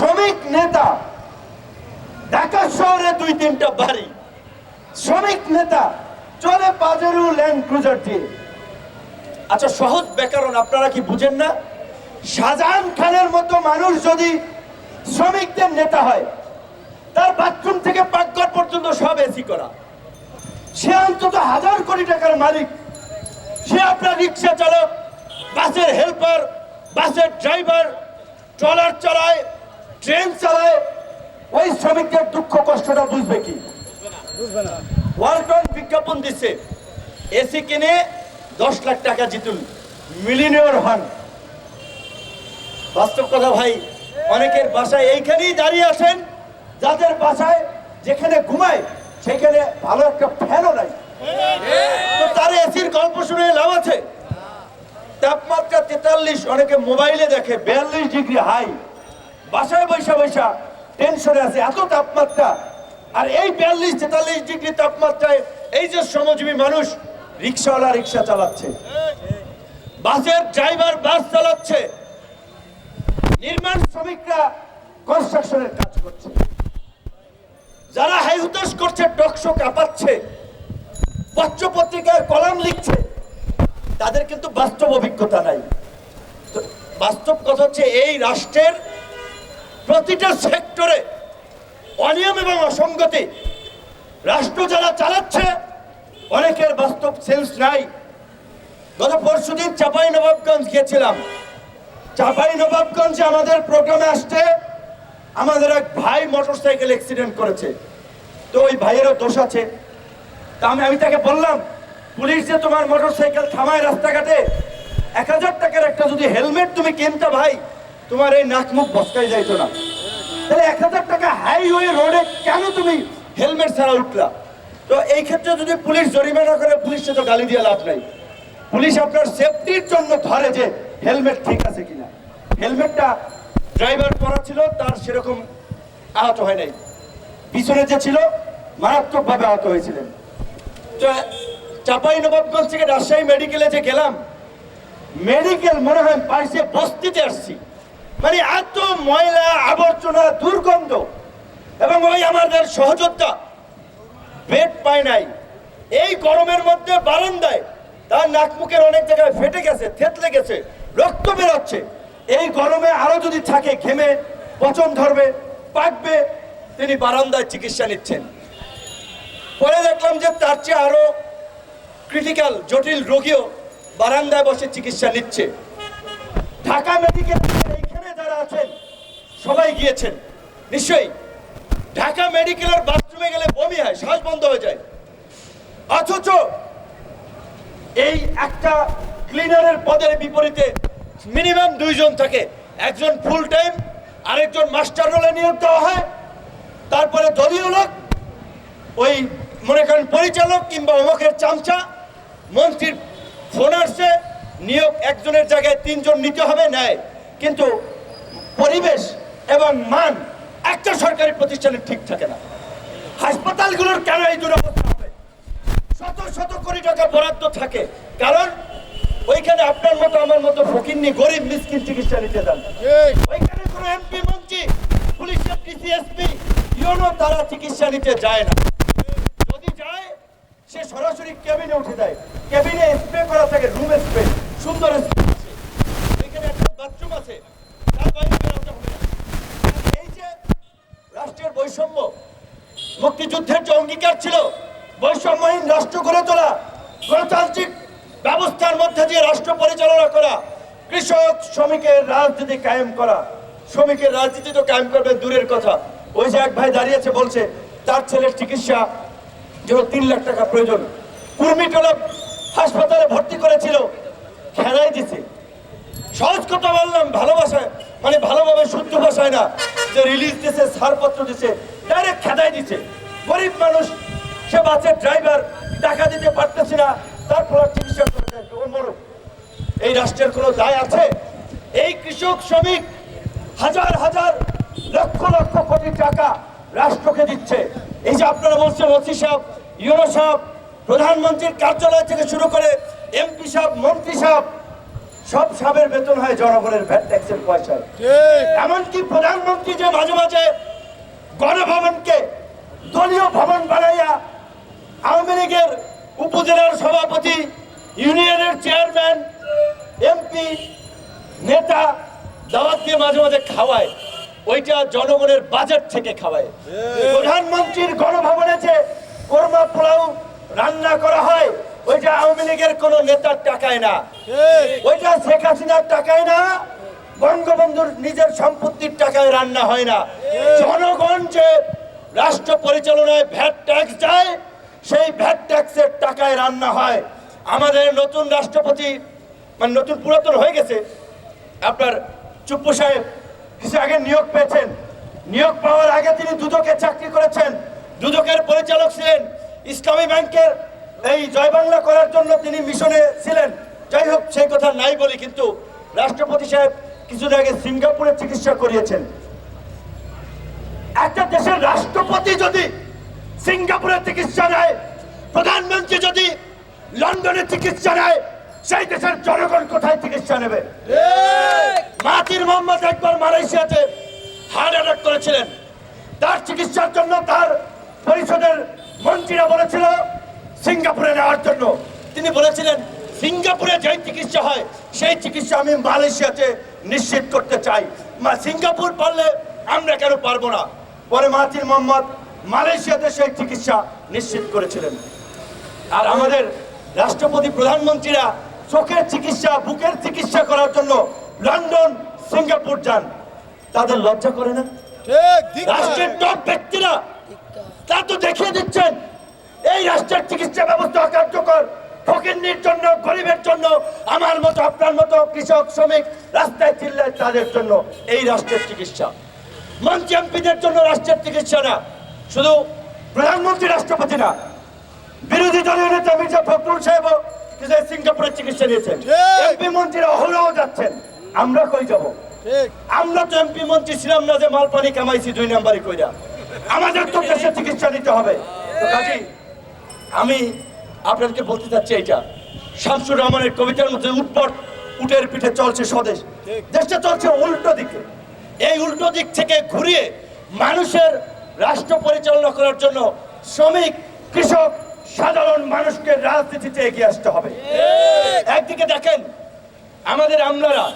শ্রমিক নেতা। ঢাকা শহরে দুই তিনটা বাড়ি। শ্রমিক নেতা, চলে পাজেরু ল্যান্ড ক্রুজার দিয়ে আচ্ছা সহজ ব্যাকরণ, আপনারা কি বুঝেন না? শাহজাহান খানের মতো মানুষ যদি শ্রমিকদের নেতা হয়, তার বাথরুম থেকে পাকঘর পর্যন্ত সব এসি করা। সে অন্তত হাজার কোটি টাকার মালিক। সে আপনার রিক্সা চালক, বাসের হেল্পার বাসের ড্রাইভার ট্রলার চালায়। ট্রেন চালায় ওই শ্রমিকদের দুঃখ কষ্টটা বুঝবে কি? ওয়ালটন বিজ্ঞাপন দিচ্ছে এসি কিনে দশ লাখ টাকা জিতুন মিলিনিয়র হন। বাস্তব কথা ভাই অনেকের বাসায় এইখানেই দাঁড়িয়ে আসেন যাদের বাসায় যেখানে ঘুমায় সেখানে ভালো একটা ফ্যানও নাই। তো তার এসির গল্প শুনে লাভ আছে। তাপমাত্রা তেতাল্লিশ অনেকে মোবাইলে দেখে বিয়াল্লিশ ডিগ্রি হাই। বাসায় বৈশা বৈশা টেনশনে আছে, এত তাপমাত্রা। আর এই বিয়াল্লিশ, তেতাল্লিশ ডিগ্রি তাপমাত্রায় এই যে শ্রমজীবী মানুষ রিক্সাওয়ালা রিক্সা চালাচ্ছে, বাসের ড্রাইভার বাস চালাচ্ছে, নির্মাণ শ্রমিকরা কনস্ট্রাকশনের কাজ করছে। যারা হাই হুতাশ করছে টকশো কাঁপাচ্ছে, পত্র পত্রিকায় কলাম লিখছে, তাদের কিন্তু বাস্তব অভিজ্ঞতা নাই। বাস্তব কথা হচ্ছে এই রাষ্ট্রের প্রতিটা সেক্টরে অনিয়ম এবং অসঙ্গতি। রাষ্ট্র যারা চালাচ্ছে, অনেকের বাস্তব সেন্স নাই। গত পরশুদিন চাপাই নবাবগঞ্জ গিয়েছিলাম। চাপাই নবাবগঞ্জে আমাদের প্রোগ্রামে আসছে আমাদের এক ভাই মোটরসাইকেল অ্যাক্সিডেন্ট করেছে। তো ওই ভাইয়েরও দোষ আছে। তা আমি আমি তাকে বললাম, পুলিশ যে তোমার মোটরসাইকেল থামায় রাস্তাঘাটে, এক হাজার টাকার একটা যদি হেলমেট তুমি কিনতে ভাই তোমার এই নাক মুখ বসকাই যাইতো না। তাহলে এক হাজার টাকা হাইওয়ে রোডে কেন তুমি হেলমেট ছাড়া উঠলা? তো এই ক্ষেত্রে যদি পুলিশ জরিমানা করে পুলিশকে তো গালি দিয়ে লাভ নাই। পুলিশ আপনার সেফটির জন্য ধরে যে হেলমেট ঠিক আছে কিনা। হেলমেটটা ড্রাইভার পরা ছিল, তার সেরকম আহত হয় নাই। পিছনে যে ছিল, মারাত্মকভাবে আহত হয়েছিলেন। তো চাপাই নবাবগঞ্জ থেকে রাজশাহী মেডিকেলে যে গেলাম মেডিকেল মনে হয় পাশে বস্তিতে আসছি। মানে এত ময়লা আবর্জনা দুর্গন্ধ এবং ওই আমাদের সহযোদ্ধা বেড পায় নাই। এই গরমের মধ্যে বারান্দায় তার নাক মুখের অনেক জায়গায় ফেটে গেছে, থেতলে গেছে, রক্ত বেরোচ্ছে। এই গরমে আরও যদি থাকে, ঘেমে, পচন ধরবে, পাকবে, তিনি বারান্দায় চিকিৎসা নিচ্ছেন। পরে দেখলাম যে তার চেয়ে আরও ক্রিটিক্যাল জটিল রোগীও বারান্দায় বসে চিকিৎসা নিচ্ছে। ঢাকা মেডিকেল আছেন সবাই গিয়েছেন। নিশ্চয়ই। ঢাকা মেডিকেলের বাথরুমে গেলে বমি হয়, শ্বাস বন্ধ হয়ে যায়। অথচ এই একটা ক্লিনারের পদের বিপরীতে মিনিমাম দুইজন থাকে। একজন ফুল টাইম আরেকজন মাস্টার রোলে নিয়োগ দেওয়া হয়। তারপরে দলীয় লোক, ওই মনে করেন পরিচালক কিংবা অমকের চামচা, মন্ত্রীর ফোন আসছে, নিয়োগ একজনের জায়গায় তিনজন নিতে হবে, নেয়। কিন্তু পরিবেশ এবং মান একটা সরকারি প্রতিষ্ঠানে ঠিক থাকে না। হাসপাতালগুলোর কেন এই দুরবস্থা হবে? শত শত কোটি টাকা বরাদ্দ থাকে। কারণ ওইখানে আপনার মতো আমার মতো ফকিন্নি গরিব মিসকিন চিকিৎসা নিতে যান। ওইখানে কোনো এমপি মন্ত্রী পুলিশের ডিসিএসপি ইউনো তারা চিকিৎসা নিতে যায় না। যদি যায় সে সরাসরি কেবিনে উঠে যায়। কেবিনে স্প্রে করা থাকে রুম স্প্রে সুন্দর স্প্রে আছে। এখানে একটা বাথরুম আছে তার বাইরে বেরোতে হবে না। আর এই যে রাষ্ট্রের বৈষম্য। মুক্তিযুদ্ধের যে অঙ্গীকার ছিল, বৈষম্যহীন রাষ্ট্র গড়ে তোলা, গণতান্ত্রিক ব্যবস্থার মধ্যে দিয়ে রাষ্ট্র পরিচালনা করা, কৃষক শ্রমিকের রাজনীতি কায়েম করা। শ্রমিকের রাজনীতি তো কায়েম করবেন দূরের কথা। ওই যে এক ভাই দাঁড়িয়েছে বলছে, তার ছেলের চিকিৎসা জন্য তিন লাখ টাকা প্রয়োজন। কুর্মিটোলা হাসপাতালে ভর্তি করেছিল, খেলাই দিছে। সহজ কথা বললাম, ভালোবাসায় মানে ভালোভাবে শুদ্ধ ভাষায় না, যে রিলিজ দিছে, ছাড়পত্র দিছে ডাইরেক্ট খেদাই দিছে। গরিব মানুষ, সে বাসের ড্রাইভার টাকা দিতে পারতেছে না তারপর চিকিৎসা করতে এই রাষ্ট্রের কোনো দায় আছে? এই কৃষক, শ্রমিক, হাজার হাজার, লক্ষ লক্ষ কোটি টাকা রাষ্ট্রকে দিচ্ছে। এই যে আপনারা বলছেন, ওসি সাহেব ইউরো সাহেব, প্রধানমন্ত্রীর কার্যালয় থেকে শুরু করে এমপি সাহেব, মন্ত্রী সাহেব সব সাবের বেতন হয় জনগণের ভ্যাট ট্যাক্সের পয়সায় এমনকি প্রধানমন্ত্রী যে মাঝে মাঝে গণভবনকে দলীয় ভবন বানাইয়া আওয়ামী লীগের উপজেলার সভাপতি ইউনিয়নের চেয়ারম্যান এমপি নেতা দাওয়াত দিয়ে মাঝে মাঝে খাওয়ায় ওইটা জনগণের বাজেট থেকে খাওয়ায়। প্রধানমন্ত্রীর গণভবনে যে কোরমা পোলাও রান্না করা হয় ওইটা আওয়ামী লীগের কোনো নেতার টাকায় না। ওইটা শেখ হাসিনার টাকায় না বঙ্গবন্ধুর নিজের সম্পত্তির টাকায় রান্না হয় না। জনগণ যে রাষ্ট্র পরিচালনায় ভ্যাট ট্যাক্স যায় সেই ভ্যাট ট্যাক্সের টাকায় রান্না হয়। আমাদের নতুন রাষ্ট্রপতি মানে নতুন পুরাতন হয়ে গেছে। আপনার চুপ্পু সাহেব হিসেবে আগে নিয়োগ পেয়েছেন। নিয়োগ পাওয়ার আগে তিনি দুদকে চাকরি করেছেন। দুদকের পরিচালক ছিলেন ইসলামী ব্যাংকের এই জয় বাংলা করার জন্য তিনি মিশনে ছিলেন। যাই হোক সেই কথা নাই বলি কিন্তু রাষ্ট্রপতি সাহেব কিছুদিন আগে সিঙ্গাপুরে চিকিৎসা করিয়েছেন। একটা দেশের রাষ্ট্রপতি যদি সিঙ্গাপুরে চিকিৎসা নেয় প্রধানমন্ত্রী যদি লন্ডনে চিকিৎসা নেয় সেই দেশের জনগণ কোথায় চিকিৎসা নেবে? মাতির মোহাম্মদ একবার মালয়েশিয়াতে হার্ট অ্যাটাক করেছিলেন। তার চিকিৎসার জন্য তার পরিষদের মন্ত্রীরা বলেছিল সিঙ্গাপুরে নেওয়ার জন্য। তিনি বলেছিলেন সিঙ্গাপুরে যেই চিকিৎসা হয় সেই চিকিৎসা আমি মালয়েশিয়াতে নিশ্চিত করতে চাই। মা সিঙ্গাপুর পারলে আমরা কেন পারব না? পরে মাহাতির মোহাম্মদ মালয়েশিয়াতে সেই চিকিৎসা নিশ্চিত করেছিলেন। আর আমাদের রাষ্ট্রপতি প্রধানমন্ত্রীরা চোখের চিকিৎসা বুকের চিকিৎসা করার জন্য লন্ডন সিঙ্গাপুর যান। তাদের লজ্জা করে না? রাষ্ট্রের টপ ব্যক্তিরা তা তো দেখিয়ে দিচ্ছেন। এই রাষ্ট্রের চিকিৎসা ব্যবস্থা অকার্যকর। ফকিন্নির জন্য গরিবের জন্য আমার মতো আপনার মতো কৃষক শ্রমিক রাস্তায় চিল্লায় তাদের জন্য এই রাষ্ট্রের চিকিৎসা। মঞ্চ এমপিদের জন্য রাষ্ট্রের চিকিৎসা না শুধু প্রধানমন্ত্রী রাষ্ট্রপতি না বিরোধী দলীয় নেতা মির্জা ফখরুল সাহেব কিছু সিঙ্গাপুরের চিকিৎসা নিয়েছেন। এমপি মন্ত্রীরা অহরহ যাচ্ছেন। আমরা কই যাব? আমরা তো এমপি মন্ত্রী ছিলাম না যে মাল পানি কামাইছি দুই নাম্বারই কইরা। আমাদের তো দেশে চিকিৎসা নিতে হবে। তো কাজেই আমি আপনাদেরকে বলতে চাচ্ছি এইটা। শামসুর রহমানের কবিতার মধ্যে উৎপট উটের পিঠে চলছে স্বদেশ। দেশটা চলছে উল্টো দিকে। এই উল্টো দিক থেকে ঘুরিয়ে মানুষের রাষ্ট্র পরিচালনা করার জন্য শ্রমিক কৃষক সাধারণ মানুষকে রাজনীতিতে এগিয়ে আসতে হবে। একদিকে দেখেন আমাদের আমলারা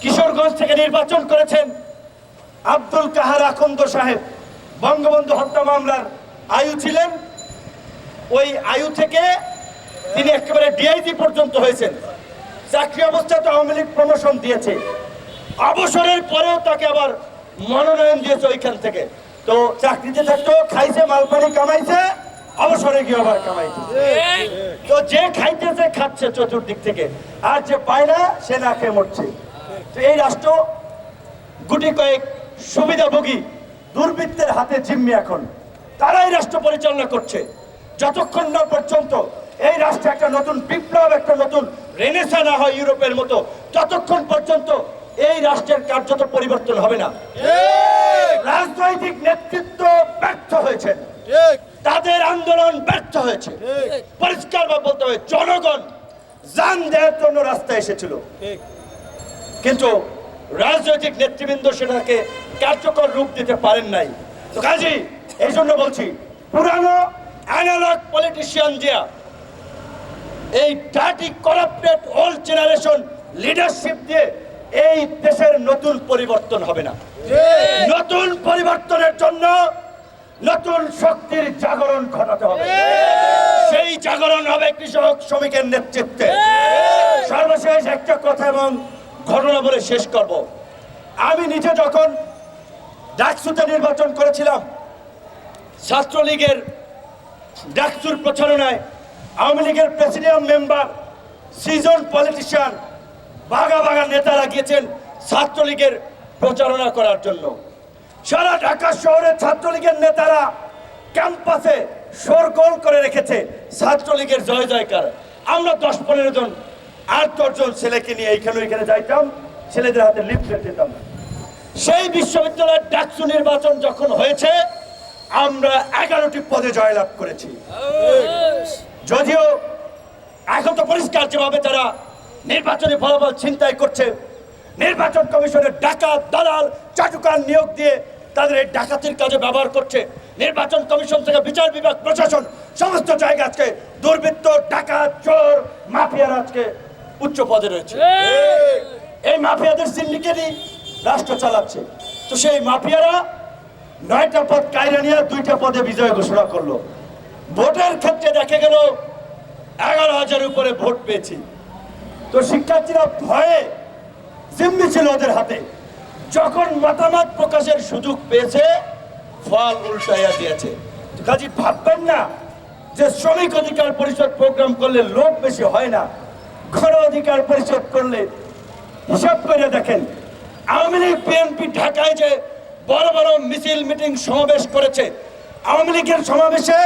কিশোরগঞ্জ থেকে নির্বাচন করেছেন আব্দুল কাহার আকন্দ সাহেব বঙ্গবন্ধু হত্যা মামলার আয়ু ছিলেন ওই আয়ু থেকে তিনি একেবারে ডিআইজি পর্যন্ত হয়েছেন। চাকরি অবস্থাতে আওয়ামী লীগ প্রমোশন দিয়েছে। অবসরের পরেও তাকে আবার মনোনয়ন দিয়েছে ওইখান থেকে। তো চাকরিতে থাকতো, খাইছে, মালপানি কামাইছে, অবসরে গিয়ে আবার কামাইছে। তো যে খাইতেছে, খাচ্ছে চতুর্দিক থেকে। আর যে পায় না, সে না খেয়ে মরছে। তো এই রাষ্ট্র গুটি কয়েক সুবিধাভোগী দুর্বৃত্তের হাতে জিম্মি এখন। তারাই রাষ্ট্র পরিচালনা করছে। যতক্ষণ না পর্যন্ত এই রাষ্ট্রে একটা নতুন বিপ্লব একটা নতুন রেনেসা না হয় ইউরোপের মতো ততক্ষণ পর্যন্ত এই রাষ্ট্রের কার্যত পরিবর্তন হবে না। রাজনৈতিক নেতৃত্ব ব্যর্থ হয়েছে। তাদের আন্দোলন ব্যর্থ হয়েছে। পরিষ্কার বা বলতে হবে জনগণ যান দেওয়ার জন্য রাস্তায় এসেছিল। কিন্তু রাজনৈতিক নেতৃবৃন্দ সেটাকে কার্যকর রূপ দিতে পারেন নাই। তো কাজী এই জন্য বলছি পুরানো অ্যানালগ পলিটিশিয়ান দিয়া এই ডাটি করাপ্টেড ওল্ড জেনারেশন লিডারশিপ দিয়ে এই দেশের নতুন পরিবর্তন হবে না। নতুন পরিবর্তনের জন্য নতুন শক্তির জাগরণ ঘটাতে হবে। সেই জাগরণ হবে কৃষক শ্রমিকের নেতৃত্বে। সর্বশেষ একটা কথা এবং ঘটনা বলে শেষ করব। আমি নিজে যখন ডাকসুতে নির্বাচন করেছিলাম ছাত্রলীগের ডাকসুর প্রচারণায় আওয়ামী লীগের প্রেসিডিয়াম মেম্বার, সিজন পলিটিশিয়ান বাগা বাগা নেতারা গিয়েছেন ছাত্রলীগের প্রচারণা করার জন্য। সারা ঢাকা শহরের ছাত্রলীগের নেতারা ক্যাম্পাসে শোরগোল করে রেখেছে ছাত্রলীগের জয় জয়কার। আমরা দশ পনেরো জন, আট দশজন ছেলেকে নিয়ে এইখানে ওইখানে যাইতাম, ছেলেদের হাতে লিফলেট দিতাম। সেই বিশ্ববিদ্যালয়ের ডাকসু নির্বাচন যখন হয়েছে আমরা এগারোটি পদে জয়লাভ করেছি। যদিও এখন তো পরিষ্কার যেভাবে তারা নির্বাচনী ফলাফল ছিনতাই করছে নির্বাচন কমিশনের ডাকাত দালাল চাটুকার নিয়োগ দিয়ে তাদের এই ডাকাতির কাজে ব্যবহার করছে। নির্বাচন কমিশন থেকে বিচার বিভাগ প্রশাসন সমস্ত জায়গা আজকে দুর্বৃত্ত ডাকাত চোর মাফিয়ার আজকে উচ্চ পদে রয়েছে। এই মাফিয়াদের সিন্ডিকেটই রাষ্ট্র চালাচ্ছে। তো সেই মাফিয়ারা নয়টা পদ কায়রা নিয়ে দুইটা পদে বিজয় ঘোষণা করল। ভোটের ক্ষেত্রে দেখা গেল এগারো হাজার উপরে ভোট পেয়েছি। তো শিক্ষার্থীরা ভয়ে জিম্মি ছিল ওদের হাতে। যখন মতামত প্রকাশের সুযোগ পেয়েছে, ফল উল্টাইয়া দিয়েছে। কাজী ভাববেন না যে শ্রমিক অধিকার পরিষদ প্রোগ্রাম করলে লোক বেশি হয় না। গণ অধিকার পরিষদ করলে হিসাব করে দেখেন। আওয়ামী লীগ, বিএনপি ঢাকায় যে বড় বড় মিছিল মিটিং সমাবেশ করেছে। আওয়ামী লীগের সমাবেশে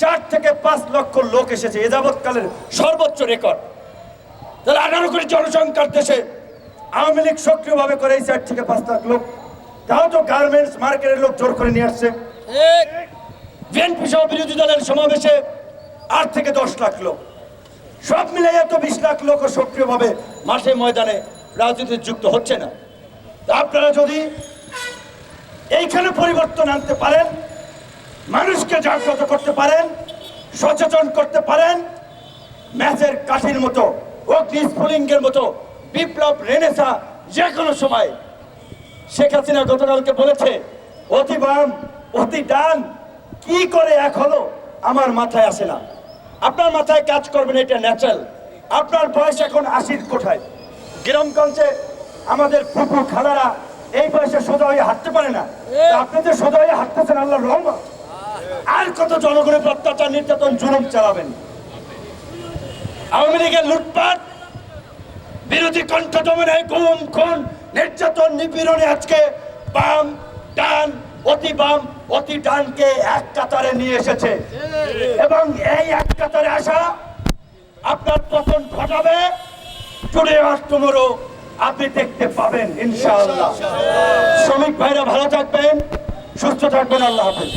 চার থেকে পাঁচ লক্ষ লোক এসেছে এ যাবৎকালের সর্বোচ্চ রেকর্ড। তাহলে আঠারো কোটি জনসংখ্যার দেশে আওয়ামী লীগ সক্রিয়ভাবে করে এই চার থেকে পাঁচ লাখ লোক। তাও তো গার্মেন্টস মার্কেটের লোক জোর করে নিয়ে আসছে। বিএনপি সহ বিরোধী দলের সমাবেশে আট থেকে দশ লাখ লোক। সব মিলে এত বিশ লাখ লোক সক্রিয়ভাবে মাঠে ময়দানে রাজনীতিতে যুক্ত হচ্ছে না। আপনারা যদি এইখানে পরিবর্তন আনতে পারেন, মানুষকে জাগ্রত করতে পারেন, সচেতন করতে পারেন, ম্যাচের কাঠির মতো, অগ্নি স্ফুলিঙ্গের মতো, বিপ্লব, রেনেসা যে কোনো সময়। শেখ হাসিনা গতকালকে বলেছে, অতি বাম, অতি ডান, কি করে এক হলো আমার মাথায় আসে না। আপনার মাথায় কাজ করবেন, এটা ন্যাচারাল আপনার বয়স এখন আশির কোঠায়। গ্রামগঞ্জে আমাদের ফুপু খালারা এই বয়সে সোজা হয়ে হাঁটতে পারে না। আপনি যে সোজা হয়ে হাঁটতেছেন আল্লাহ রহমত। আর কত জনগণের অত্যাচার নির্যাতন জুলুম চালাবেন। আওয়ামী লীগের লুটপাট বিরোধী কণ্ঠ দমনে গুম খুন নির্যাতন নিপীড়নে আজকে বাম ডান অতি বাম অতি ডানকে এক কাতারে নিয়ে এসেছে। এবং এই এক কাতারে আসা আপনার পতন ঘটাবে। টুডে আর টুমোরো আপনি দেখতে পাবেন ইনশাআল্লাহ। শ্রমিক ভাইরা ভালো থাকবেন সুস্থ থাকবেন আল্লাহ হাফেজ।